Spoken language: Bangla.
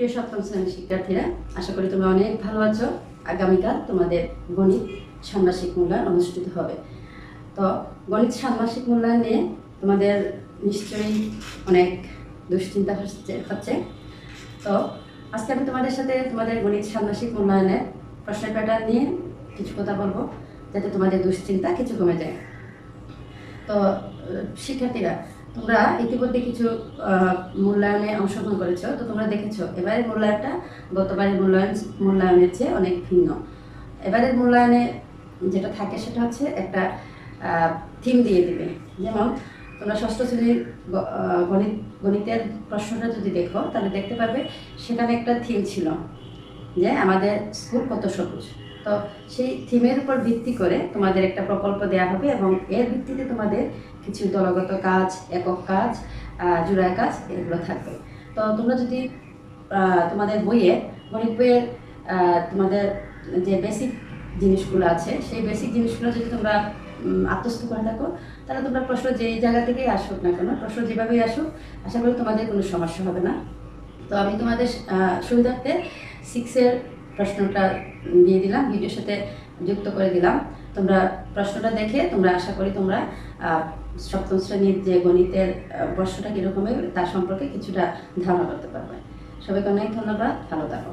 প্রিয় সপ্তম শ্রেণির শিক্ষার্থীরা, আশা করি তোমরা অনেক ভালো আছো। আগামীকাল তোমাদের গণিত ষান্মাসিক মূল্যায়ন অনুষ্ঠিত হবে। তো গণিত ষান্মাসিক মূল্যায়ন নিয়ে তোমাদের নিশ্চয়ই অনেক দুশ্চিন্তা হচ্ছে হচ্ছে। তো আজকে আমি তোমাদের সাথে তোমাদের গণিত ষান্মাসিক মূল্যায়নের প্রশ্ন প্যাটার্ন নিয়ে কিছু কথা বলব, যাতে তোমাদের দুশ্চিন্তা কিছু কমে যায়। তো শিক্ষার্থীরা তোমরা ইতিমধ্যে কিছু মূল্যায়নে অংশগ্রহণ করেছ, তো তোমরা দেখেছ, এবারের মূল্যায়নটা গতবারের মূল্যায়ন, মূল্যায়নের চেয়ে অনেক ভিন্ন। এবারের মূল্যায়নে যেটা থাকে সেটা হচ্ছে একটা থিম দিয়ে দিবে। যেমন তোমরা ষষ্ঠ শ্রেণির গণিত, গণিতের প্রশ্নটা যদি দেখো, তাহলে দেখতে পারবে সেখানে একটা থিম ছিল। যে আমাদের স্কুল কত সবুজ। তো সেই থিমের উপর ভিত্তি করে তোমাদের একটা প্রকল্প দেওয়া হবে এবং এর ভিত্তিতে তোমাদের কিছু দলগত কাজ, একক কাজ জোড়ায় কাজ এগুলো থাকবে। তো তোমরা যদি তোমাদের বইয়ে গণিত বইয়ের তোমাদের যে বেসিক জিনিসগুলো আছে, সেই বেসিক জিনিসগুলো যদি তোমরা আত্মস্থ করে থাকো, তাহলে তোমরা প্রশ্ন যেই জায়গা থেকেই আসুক না কেন, প্রশ্ন যেভাবেই আসুক, আশা করি তোমাদের কোনো সমস্যা হবে না। তো আমি তোমাদের সুবিধার্থে সিক্সের প্রশ্নটা দিয়ে দিলাম ভিডিওর সাথে যুক্ত করে দিলাম। তোমরা প্রশ্নটা দেখে তোমরা আশা করি তোমরা সপ্তম শ্রেণির যে গণিতের প্রশ্নটা কীরকম হবে, তার সম্পর্কে কিছুটা ধারণা করতে পারবে। সবাইকে অনেক ধন্যবাদ, ভালো থাকো।